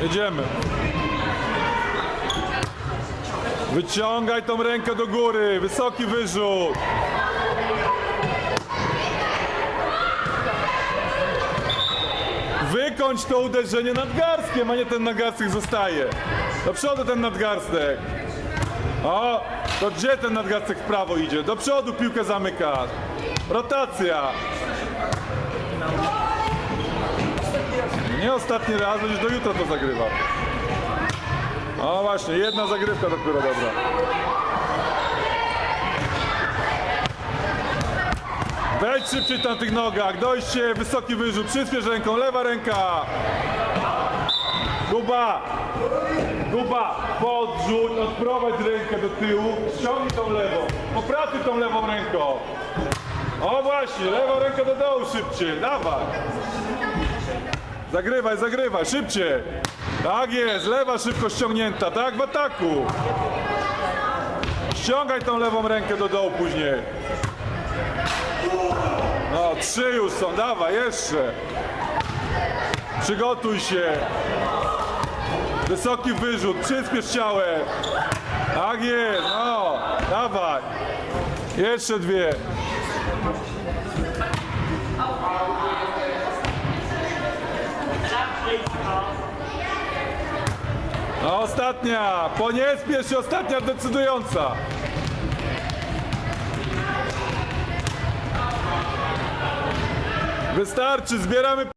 Jedziemy. Wyciągaj tą rękę do góry. Wysoki wyrzut. Wykończ to uderzenie nadgarstkiem, a nie ten nadgarstek zostaje. Do przodu ten nadgarstek. O, to gdzie ten nadgarstek w prawo idzie? Do przodu piłkę zamykasz. Rotacja. Nie ostatni raz, będziesz do jutra to zagrywał. O właśnie, jedna zagrywka dopiero dobra. Wejdź szybciej na tych nogach, dojście, wysoki wyrzut, przyspiesz ręką, lewa ręka. Guba, Guba, podrzuć, odprowadź rękę do tyłu, ściągnij tą lewą, popracuj tą lewą ręką. O właśnie, lewą rękę do dołu szybciej, dawaj. Zagrywaj, zagrywaj, szybciej. Tak jest, lewa szybko ściągnięta, tak w ataku. Ściągaj tą lewą rękę do dołu później. No, trzy już są, dawaj, jeszcze. Przygotuj się. Wysoki wyrzut, przyspiesz ciałem. Tak jest, no, dawaj. Jeszcze dwie. No, ostatnia, po nie ostatnia decydująca. Wystarczy, zbieramy